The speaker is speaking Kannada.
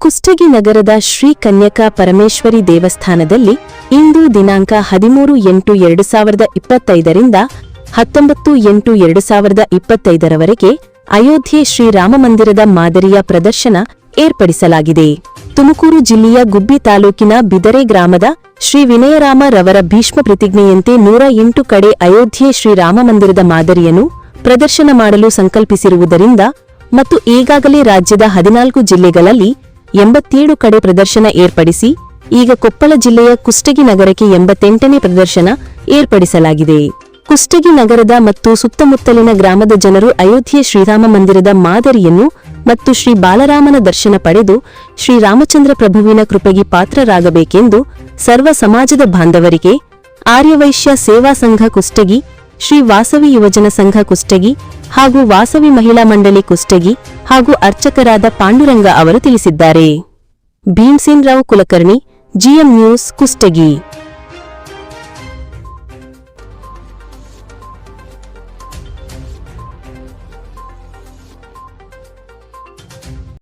ಕುಷ್ಟಗಿ ನಗರದ ಶ್ರೀ ಕನ್ಯಕಾ ಪರಮೇಶ್ವರಿ ದೇವಸ್ಥಾನದಲ್ಲಿ ಇಂದು ದಿನಾಂಕ ಹದಿಮೂರು ಎಂಟು ಎರಡು ಸಾವಿರದ ಇಪ್ಪತ್ತೈದರಿಂದ ಹತ್ತೊಂಬತ್ತು ಎಂಟು ಎರಡು ಸಾವಿರದ ಇಪ್ಪತ್ತೈದರವರೆಗೆ ಅಯೋಧ್ಯೆ ಶ್ರೀರಾಮ ಮಂದಿರದ ಮಾದರಿಯ ಪ್ರದರ್ಶನ ಏರ್ಪಡಿಸಲಾಗಿದೆ. ತುಮಕೂರು ಜಿಲ್ಲೆಯ ಗುಬ್ಬಿ ತಾಲೂಕಿನ ಬಿದರೆ ಗ್ರಾಮದ ಶ್ರೀ ವಿನಯರಾಮ ರವರ ಭೀಷ್ಮ ಪ್ರತಿಜ್ಞೆಯಂತೆ ನೂರ ಎಂಟು ಕಡೆ ಅಯೋಧ್ಯೆ ಶ್ರೀರಾಮ ಮಂದಿರದ ಮಾದರಿಯನ್ನು ಪ್ರದರ್ಶನ ಮಾಡಲು ಸಂಕಲ್ಪಿಸಿರುವುದರಿಂದ ಮತ್ತು ಈಗಾಗಲೇ ರಾಜ್ಯದ ಹದಿನಾಲ್ಕು ಜಿಲ್ಲೆಗಳಲ್ಲಿ ಎಂಬತ್ತೇಳು ಕಡೆ ಪ್ರದರ್ಶನ ಏರ್ಪಡಿಸಿ, ಈಗ ಕೊಪ್ಪಳ ಜಿಲ್ಲೆಯ ಕುಷ್ಟಗಿ ನಗರಕ್ಕೆ ಎಂಬತ್ತೆಂಟನೇ ಪ್ರದರ್ಶನ ಏರ್ಪಡಿಸಲಾಗಿದೆ. ಕುಷ್ಟಗಿ ನಗರದ ಮತ್ತು ಸುತ್ತಮುತ್ತಲಿನ ಗ್ರಾಮದ ಜನರು ಅಯೋಧ್ಯೆ ಶ್ರೀರಾಮ ಮಂದಿರದ ಮಾದರಿಯನ್ನು ಮತ್ತು ಶ್ರೀ ಬಾಲರಾಮನ ದರ್ಶನ ಪಡೆದು ಶ್ರೀರಾಮಚಂದ್ರ ಪ್ರಭುವಿನ ಕೃಪೆಗೆ ಪಾತ್ರರಾಗಬೇಕೆಂದು ಸರ್ವ ಸಮಾಜದ ಬಾಂಧವರಿಗೆ ಆರ್ಯವೈಶ್ಯ ಸೇವಾ ಸಂಘ ಕುಷ್ಟಗಿ, ಶ್ರೀ ವಾಸವಿ ಯುವಜನ ಸಂಘ ಕುಷ್ಟಗಿ ಹಾಗೂ ವಾಸವಿ ಮಹಿಳಾ ಮಂಡಳಿ ಕುಷ್ಟಗಿ ಹಾಗೂ ಅರ್ಚಕರಾದ ಪಾಂಡುರಂಗ ಅವರು ತಿಳಿಸಿದ್ದಾರೆ. Bhimsen Rao Kulkarni, GM news Kushtagi.